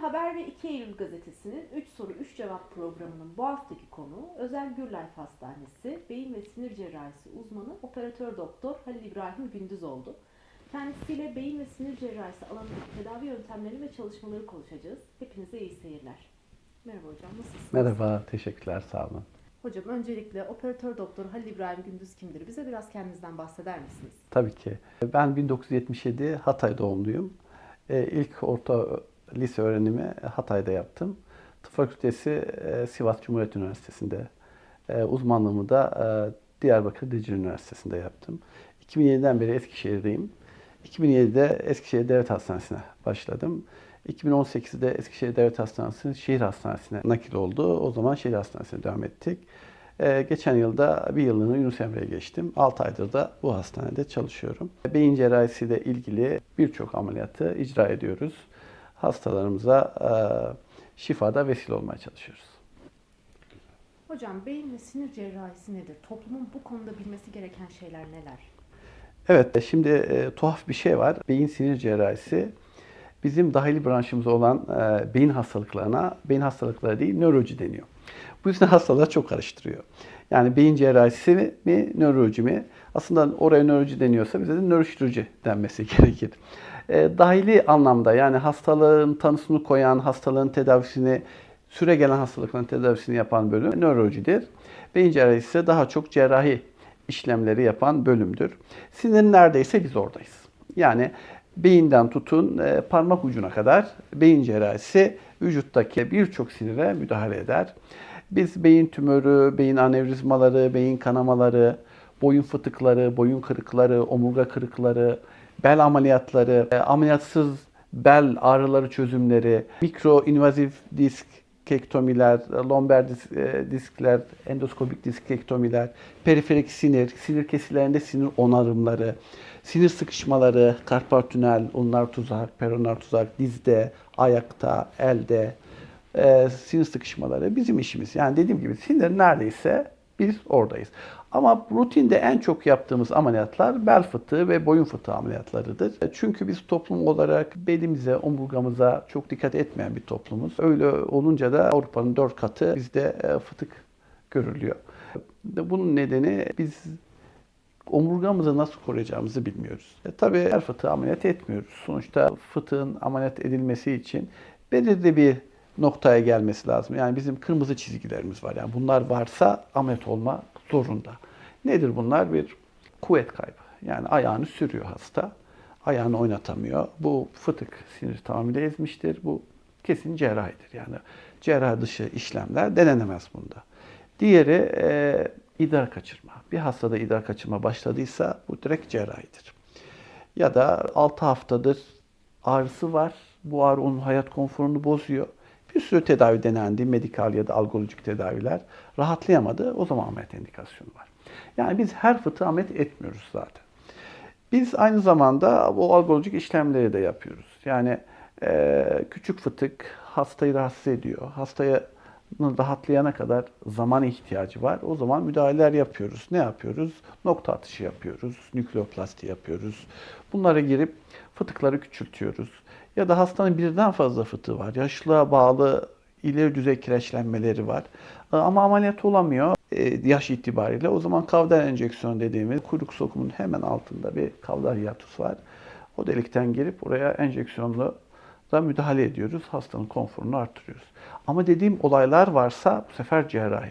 Haber ve 2 Eylül gazetesinin 3 soru 3 cevap programının bu haftaki konuğu Özel Gürlife Hastanesi Beyin ve Sinir Cerrahisi uzmanı operatör doktor Halil İbrahim Gündüz oldu. Kendisiyle beyin ve sinir cerrahisi alanındaki tedavi yöntemleri ve çalışmaları konuşacağız. Hepinize iyi seyirler. Merhaba hocam, nasılsınız? Merhaba, teşekkürler, sağ olun. Hocam öncelikle operatör doktor Halil İbrahim Gündüz kimdir? Bize biraz kendinizden bahseder misiniz? Tabii ki. Ben 1977 Hatay doğumluyum. Ee, İlk orta lise öğrenimi Hatay'da yaptım. Tıp Fakültesi e, Sivas Cumhuriyet Üniversitesi'nde. E, Uzmanlığımı da e, Diyarbakır Dicri Üniversitesi'nde yaptım. 2007'den beri Eskişehir'deyim. 2007'de Eskişehir Devlet Hastanesi'ne başladım. 2018'de Eskişehir Devlet Hastanesi şehir hastanesine nakil oldu. O zaman şehir hastanesine devam ettik. Ee, geçen yılda bir yılını Yunus Emre'ye geçtim. 6 aydır da bu hastanede çalışıyorum. Beyin cerrahisiyle ilgili birçok ameliyatı icra ediyoruz. Hastalarımıza e, şifada vesile olmaya çalışıyoruz. Hocam beyin ve sinir cerrahisi nedir? Toplumun bu konuda bilmesi gereken şeyler neler? Evet, şimdi e, tuhaf bir şey var. Beyin sinir cerrahisi bizim dahili branşımız olan e, beyin hastalıklarına, beyin hastalıkları değil, nöroloji deniyor. Bu yüzden hastalar çok karıştırıyor. Yani beyin cerrahisi mi, mi nöroloji mi? Aslında oraya nöroloji deniyorsa bize de nöroşirurji denmesi gerekir. E, dahili anlamda yani hastalığın tanısını koyan, hastalığın tedavisini, süre gelen hastalıkların tedavisini yapan bölüm nörolojidir. Beyin cerrahisi ise daha çok cerrahi işlemleri yapan bölümdür. Sinir neredeyse biz oradayız. Yani beyinden tutun e, parmak ucuna kadar beyin cerrahisi vücuttaki birçok sinire müdahale eder. Biz beyin tümörü, beyin anevrizmaları, beyin kanamaları, boyun fıtıkları, boyun kırıkları, omurga kırıkları, bel ameliyatları, e, ameliyatsız bel ağrıları çözümleri, mikro invazif disk kektomiler, lomber dis- e, diskler, endoskopik diskektomiler, periferik sinir, sinir kesilerinde sinir onarımları, sinir sıkışmaları, karpal tünel, ulnar tuzak, peronar tuzak, dizde, ayakta, elde, e, sinir sıkışmaları bizim işimiz. Yani dediğim gibi sinir neredeyse biz oradayız. Ama rutinde en çok yaptığımız ameliyatlar bel fıtığı ve boyun fıtığı ameliyatlarıdır. Çünkü biz toplum olarak belimize, omurgamıza çok dikkat etmeyen bir toplumuz. Öyle olunca da Avrupa'nın dört katı bizde e, fıtık görülüyor. Bunun nedeni biz omurgamızı nasıl koruyacağımızı bilmiyoruz. E, tabii her fıtığı ameliyat etmiyoruz. Sonuçta fıtığın ameliyat edilmesi için belirli bir noktaya gelmesi lazım. Yani bizim kırmızı çizgilerimiz var. Yani bunlar varsa ameliyat olma zorunda. Nedir bunlar? Bir kuvvet kaybı. Yani ayağını sürüyor hasta. Ayağını oynatamıyor. Bu fıtık sinir tamamıyla ezmiştir. Bu kesin cerrahidir. Yani cerrah dışı işlemler denenemez bunda. Diğeri e, idrar kaçırma. Bir hastada idrar kaçırma başladıysa bu direkt cerrahidir. Ya da 6 haftadır ağrısı var. Bu ağrı onun hayat konforunu bozuyor. Bir sürü tedavi denendi, medikal ya da algolojik tedaviler. Rahatlayamadı, o zaman ameliyat indikasyonu var. Yani biz her fıtığı ameliyat etmiyoruz zaten. Biz aynı zamanda bu algolojik işlemleri de yapıyoruz. Yani e, küçük fıtık hastayı rahatsız ediyor. Hastaya rahatlayana kadar zaman ihtiyacı var. O zaman müdahaleler yapıyoruz. Ne yapıyoruz? Nokta atışı yapıyoruz, nükleoplasti yapıyoruz. Bunlara girip fıtıkları küçültüyoruz. Ya da hastanın birden fazla fıtığı var. Yaşlılığa bağlı ileri düzey kireçlenmeleri var. Ama ameliyat olamıyor e, yaş itibariyle. O zaman kavdal enjeksiyon dediğimiz kuyruk sokumunun hemen altında bir kavdal hiatus var. O delikten girip oraya enjeksiyonla da müdahale ediyoruz. Hastanın konforunu artırıyoruz. Ama dediğim olaylar varsa bu sefer cerrahi.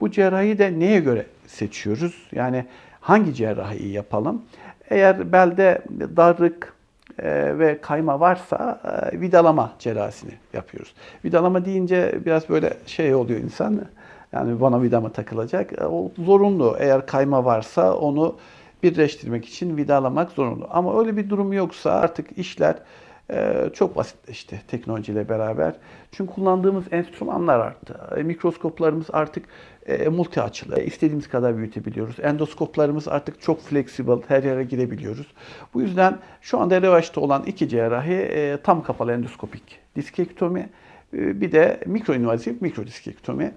Bu cerrahi de neye göre seçiyoruz? Yani hangi cerrahiyi yapalım? Eğer belde darlık e, ve kayma varsa e, vidalama cerrahisini yapıyoruz. Vidalama deyince biraz böyle şey oluyor insan. Yani bana vidama takılacak. E, O zorunlu. Eğer kayma varsa onu birleştirmek için vidalamak zorunlu. Ama öyle bir durum yoksa artık işler çok basitleşti teknolojiyle beraber. Çünkü kullandığımız enstrümanlar arttı. E, Mikroskoplarımız artık e, multi açılı. E, istediğimiz kadar büyütebiliyoruz. Endoskoplarımız artık çok flexible. Her yere girebiliyoruz. Bu yüzden şu anda revaçta olan iki cerrahi tam kapalı endoskopik diskektomi bir de mikroinvazif mikrodiskektomi.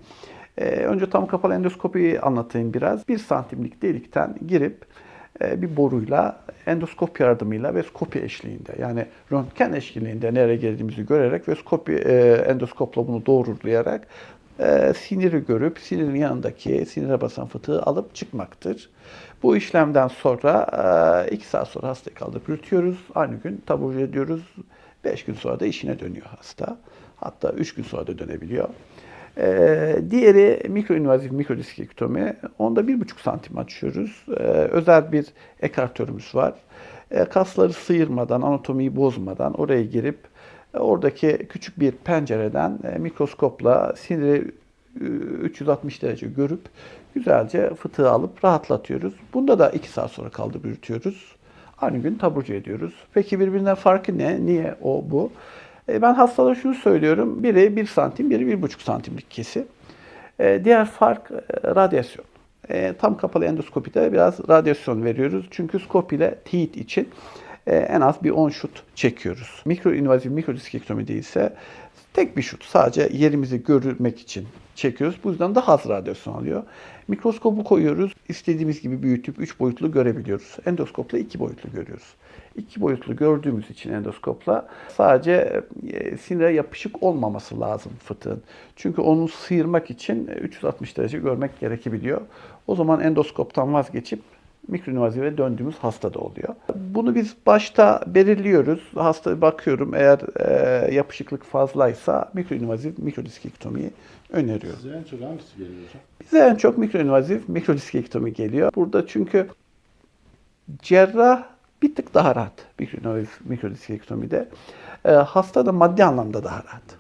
Ee, önce tam kapalı endoskopiyi anlatayım biraz. Bir santimlik delikten girip bir boruyla endoskop yardımıyla ve skopi eşliğinde yani röntgen eşliğinde nereye geldiğimizi görerek ve skopi e, endoskopla bunu doğrulayarak e, siniri görüp sinirin yanındaki sinire basan fıtığı alıp çıkmaktır. Bu işlemden sonra 2 saat sonra hastayı kaldırıp yürütüyoruz. Aynı gün taburcu ediyoruz. 5 gün sonra da işine dönüyor hasta. Hatta 3 gün sonra da dönebiliyor. Ee, diğeri mikroinvazif mikrodiskektomi. Onda 1,5 santim açıyoruz. Ee, özel bir ekartörümüz var. Ee, kasları sıyırmadan, anatomiyi bozmadan oraya girip e, oradaki küçük bir pencereden e, mikroskopla siniri e, 360 derece görüp güzelce fıtığı alıp rahatlatıyoruz. Bunda da 2 saat sonra kaldırıp yürütüyoruz. Aynı gün taburcu ediyoruz. Peki birbirinden farkı ne? Niye o bu? E, Ben hastalara şunu söylüyorum. Biri 1 santim, biri 1,5 santimlik kesi. E, Diğer fark e, radyasyon. Tam kapalı endoskopide biraz radyasyon veriyoruz. Çünkü skop ile teyit için en az bir 10 şut çekiyoruz. Mikroinvazif mikrodiskektomide ise tek bir şut sadece yerimizi görmek için çekiyoruz. Bu yüzden daha az radyasyon alıyor. Mikroskobu koyuyoruz. istediğimiz gibi büyütüp 3 boyutlu görebiliyoruz. Endoskopla 2 boyutlu görüyoruz. 2 boyutlu gördüğümüz için endoskopla sadece e, sinire yapışık olmaması lazım fıtığın. Çünkü onu sıyırmak için 360 derece görmek gerekebiliyor. O zaman endoskoptan vazgeçip mikroinvazive döndüğümüz hastada oluyor. Bunu biz başta belirliyoruz. Hasta bakıyorum eğer e, yapışıklık fazlaysa mikroinvaziv mikrodiskektomiyi öneriyoruz. Size en çok hangisi geliyor hocam? Bize en çok mikroinvaziv mikrodiskektomi geliyor. Burada çünkü cerrah bir tık daha rahat mikroinvaziv mikrodiskektomide. E, hasta da maddi anlamda daha rahat.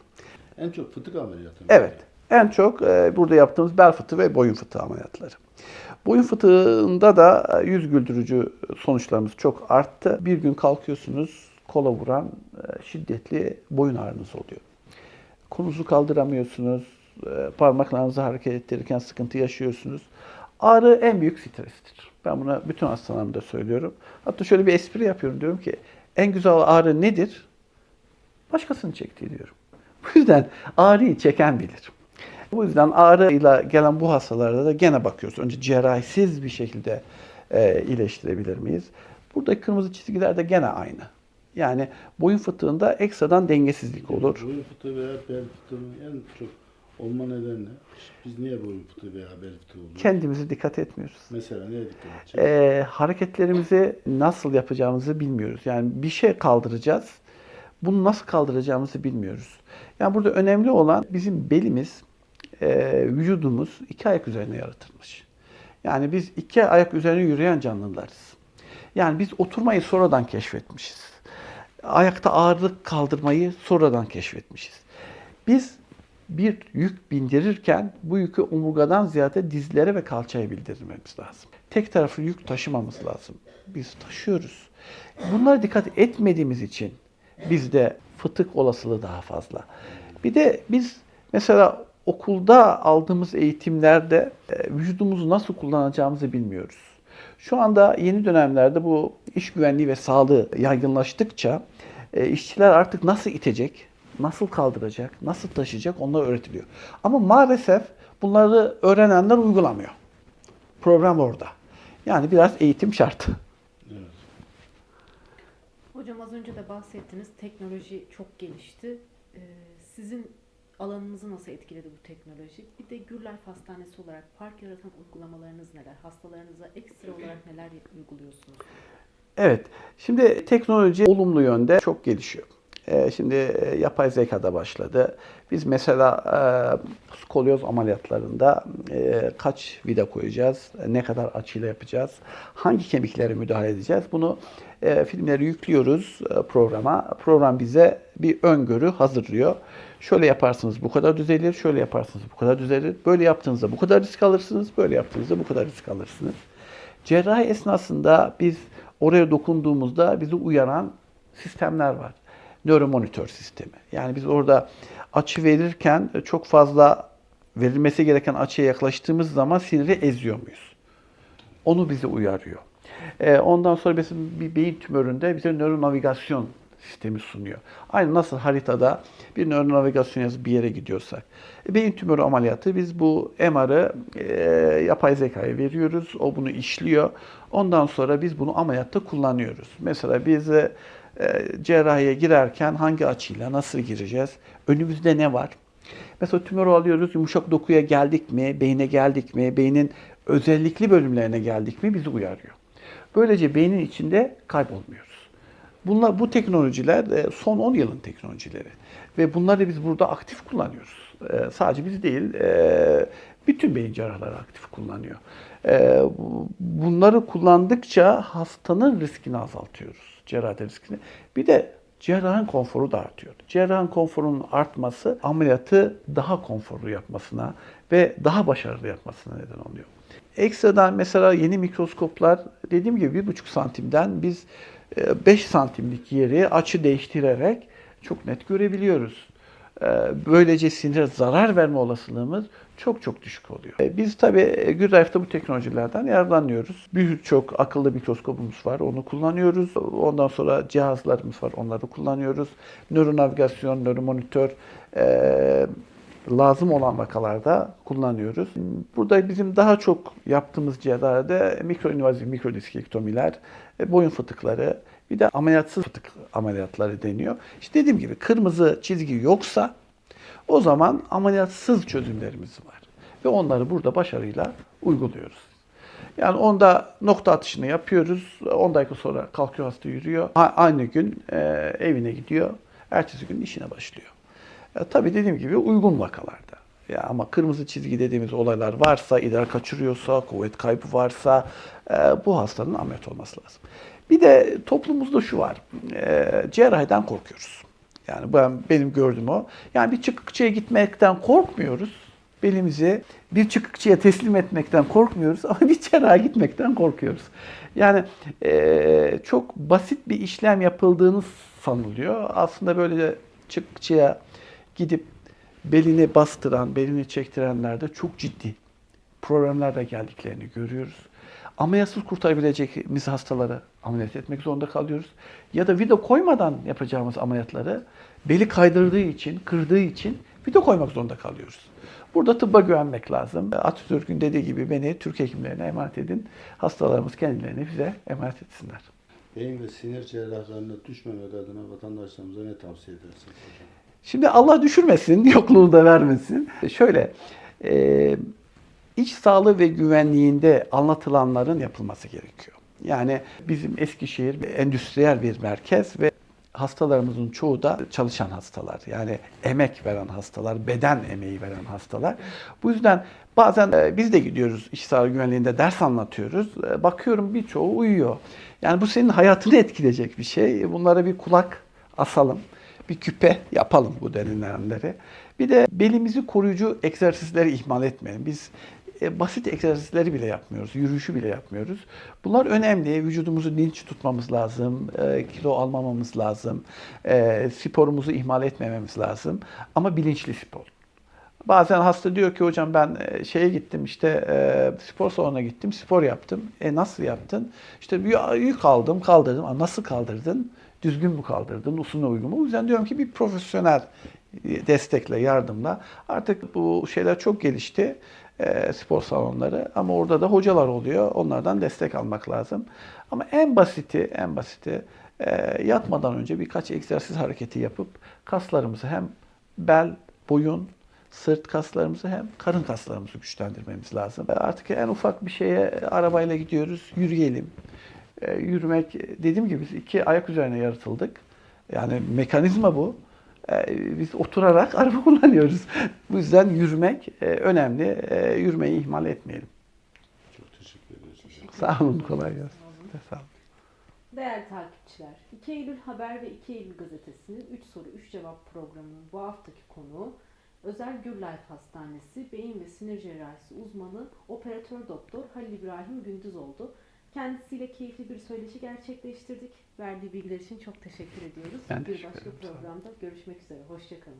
En çok fıtık ameliyatı mı? Evet. En çok e, burada yaptığımız bel fıtığı ve boyun fıtığı ameliyatları. Boyun fıtığında da e, yüz güldürücü sonuçlarımız çok arttı. Bir gün kalkıyorsunuz, kola vuran e, şiddetli boyun ağrınız oluyor. Kolunuzu kaldıramıyorsunuz, e, parmaklarınızı hareket ettirirken sıkıntı yaşıyorsunuz. Ağrı en büyük strestir. Ben buna bütün hastalarımda söylüyorum. Hatta şöyle bir espri yapıyorum. Diyorum ki en güzel ağrı nedir? Başkasının çektiği diyorum. Bu yüzden ağrıyı çeken bilir. Bu yüzden ağrıyla gelen bu hastalarda da gene bakıyoruz. Önce cerrahisiz bir şekilde e, iyileştirebilir miyiz? Buradaki kırmızı çizgiler de gene aynı. Yani boyun fıtığında ekstradan dengesizlik olur. Boyun fıtığı veya bel fıtığının en çok olma nedeni ne? Biz niye boyun fıtığı veya bel fıtığı oluyor? Kendimize dikkat etmiyoruz. Mesela neye dikkat edeceğiz? E, hareketlerimizi nasıl yapacağımızı bilmiyoruz. Yani bir şey kaldıracağız. Bunu nasıl kaldıracağımızı bilmiyoruz. Yani burada önemli olan bizim belimiz, e, vücudumuz iki ayak üzerine yaratılmış. Yani biz iki ayak üzerine yürüyen canlılarız. Yani biz oturmayı sonradan keşfetmişiz. Ayakta ağırlık kaldırmayı sonradan keşfetmişiz. Biz bir yük bindirirken bu yükü omurgadan ziyade dizlere ve kalçaya bildirmemiz lazım. Tek taraflı yük taşımamız lazım. Biz taşıyoruz. Bunlara dikkat etmediğimiz için bizde fıtık olasılığı daha fazla. Bir de biz mesela okulda aldığımız eğitimlerde e, vücudumuzu nasıl kullanacağımızı bilmiyoruz. Şu anda yeni dönemlerde bu iş güvenliği ve sağlığı yaygınlaştıkça e, işçiler artık nasıl itecek, nasıl kaldıracak, nasıl taşıyacak onlar öğretiliyor. Ama maalesef bunları öğrenenler uygulamıyor. Problem orada. Yani biraz eğitim şart. Evet. Hocam az önce de bahsettiniz teknoloji çok gelişti. Ee, sizin alanınızı nasıl etkiledi bu teknoloji? Bir de Gürlife Hastanesi olarak fark yaratan uygulamalarınız neler? Hastalarınıza ekstra olarak neler uyguluyorsunuz? Evet. Şimdi teknoloji olumlu yönde çok gelişiyor. Ee, Şimdi e, yapay zeka da başladı. Biz mesela e, skolyoz ameliyatlarında e, kaç vida koyacağız, ne kadar açıyla yapacağız, hangi kemiklere müdahale edeceğiz bunu e, filmleri yüklüyoruz e, programa. Program bize bir öngörü hazırlıyor. Şöyle yaparsınız bu kadar düzelir, şöyle yaparsınız bu kadar düzelir. Böyle yaptığınızda bu kadar risk alırsınız, böyle yaptığınızda bu kadar risk alırsınız. Cerrahi esnasında biz oraya dokunduğumuzda bizi uyaran sistemler var. Nöromonitör sistemi. Yani biz orada açı verirken çok fazla verilmesi gereken açıya yaklaştığımız zaman siniri eziyor muyuz? Onu bize uyarıyor. Ee, ondan sonra mesela bir beyin tümöründe bize nöronavigasyon sistemi sunuyor. Aynı nasıl haritada bir nöro navigasyon yazıp bir yere gidiyorsak. E, beyin tümörü ameliyatı biz bu MR'ı e, yapay zekaya veriyoruz. O bunu işliyor. Ondan sonra biz bunu ameliyatta kullanıyoruz. Mesela biz e, cerrahiye girerken hangi açıyla nasıl gireceğiz? Önümüzde ne var? Mesela tümörü alıyoruz, yumuşak dokuya geldik mi, beyne geldik mi, beynin özellikli bölümlerine geldik mi bizi uyarıyor. Böylece beynin içinde kaybolmuyoruz. Bunlar bu teknolojiler e, son 10 yılın teknolojileri ve bunları biz burada aktif kullanıyoruz. E, Sadece biz değil, e, bütün beyin cerrahları aktif kullanıyor. E, bu- Bunları kullandıkça hastanın riskini azaltıyoruz, cerrahi riskini. Bir de cerrahın konforu da artıyor. Cerrahın konforunun artması ameliyatı daha konforlu yapmasına ve daha başarılı yapmasına neden oluyor. Ekstradan mesela yeni mikroskoplar dediğim gibi 1,5 santimden biz e, 5 santimlik yeri açı değiştirerek çok net görebiliyoruz. E, Böylece sinire zarar verme olasılığımız çok çok düşük oluyor. E, Biz tabii Gürrife'de bu teknolojilerden yararlanıyoruz. Birçok akıllı mikroskopumuz var, onu kullanıyoruz. Ondan sonra cihazlarımız var, onları kullanıyoruz. Nöronavigasyon, nöromonitör, e, lazım olan vakalarda kullanıyoruz. Burada bizim daha çok yaptığımız cerrahide mikroinvazif mikrodiskektomiler, e, boyun fıtıkları, bir de ameliyatsız fıtık ameliyatları deniyor. İşte dediğim gibi kırmızı çizgi yoksa o zaman ameliyatsız çözümlerimiz var. Ve onları burada başarıyla uyguluyoruz. Yani onda nokta atışını yapıyoruz. 10 dakika sonra kalkıyor hasta yürüyor. Aynı gün e, evine gidiyor. Ertesi gün işine başlıyor. E, tabii dediğim gibi uygun vakalarda. Ya ama kırmızı çizgi dediğimiz olaylar varsa, idrar kaçırıyorsa, kuvvet kaybı varsa e, bu hastanın ameliyat olması lazım. Bir de toplumumuzda şu var. E, cerrahiden korkuyoruz. Yani ben benim gördüğüm o. Yani bir çıkıkçıya gitmekten korkmuyoruz. Belimizi bir çıkıkçıya teslim etmekten korkmuyoruz ama bir cerraha gitmekten korkuyoruz. Yani e, çok basit bir işlem yapıldığını sanılıyor. Aslında böyle çıkıkçıya gidip belini bastıran, belini çektirenlerde çok ciddi problemlerle geldiklerini görüyoruz. Ameliyatsız kurtarabileceğimiz hastaları ameliyat etmek zorunda kalıyoruz. Ya da vida koymadan yapacağımız ameliyatları beli kaydırdığı için, kırdığı için vida koymak zorunda kalıyoruz. Burada tıbba güvenmek lazım. Atatürk'ün dediği gibi beni Türk hekimlerine emanet edin. Hastalarımız kendilerini bize emanet etsinler. Beyin ve sinir cerrahlarına düşmemek adına vatandaşlarımıza ne tavsiye edersiniz hocam? Şimdi Allah düşürmesin, yokluğunu da vermesin. Şöyle, e, iç sağlığı ve güvenliğinde anlatılanların yapılması gerekiyor. Yani bizim Eskişehir endüstriyel bir merkez ve hastalarımızın çoğu da çalışan hastalar. Yani emek veren hastalar, beden emeği veren hastalar. Bu yüzden bazen e, biz de gidiyoruz iş sağlığı güvenliğinde ders anlatıyoruz. E, Bakıyorum birçoğu uyuyor. Yani bu senin hayatını etkileyecek bir şey. Bunlara bir kulak asalım bir küpe yapalım bu denilenleri. Bir de belimizi koruyucu egzersizleri ihmal etmeyelim. Biz e, basit egzersizleri bile yapmıyoruz, yürüyüşü bile yapmıyoruz. Bunlar önemli. Vücudumuzu dinç tutmamız lazım, e, kilo almamamız lazım, e, sporumuzu ihmal etmememiz lazım. Ama bilinçli spor. Bazen hasta diyor ki hocam ben şeye gittim işte spor salonuna gittim spor yaptım. E nasıl yaptın? İşte yük aldım kaldırdım. Aa, nasıl kaldırdın? Düzgün mü kaldırdın? Usulüne uygun mu? O yüzden diyorum ki bir profesyonel destekle, yardımla. Artık bu şeyler çok gelişti e, spor salonları ama orada da hocalar oluyor. Onlardan destek almak lazım. Ama en basiti, en basiti e, yatmadan önce birkaç egzersiz hareketi yapıp kaslarımızı hem bel, boyun, sırt kaslarımızı hem karın kaslarımızı güçlendirmemiz lazım. E, Artık en ufak bir şeye arabayla gidiyoruz, yürüyelim. E, yürümek, dediğim gibi biz iki ayak üzerine yaratıldık. Yani mekanizma bu. E, biz oturarak araba kullanıyoruz. Bu yüzden yürümek e, önemli. E, yürümeyi ihmal etmeyelim. Çok teşekkür ederiz. Sağ olun, kolay gelsin. Sağ olun. Değerli takipçiler, 2 Eylül Haber ve 2 Eylül Gazetesi'nin 3 soru 3 cevap programının bu haftaki konuğu Özel Gürlife Hastanesi Beyin ve Sinir Cerrahisi uzmanı operatör doktor Halil İbrahim Gündüz oldu. Kendisiyle keyifli bir söyleşi gerçekleştirdik. Verdiği bilgiler için çok teşekkür ediyoruz. Ben bir başka programda görüşmek üzere. Hoşçakalın.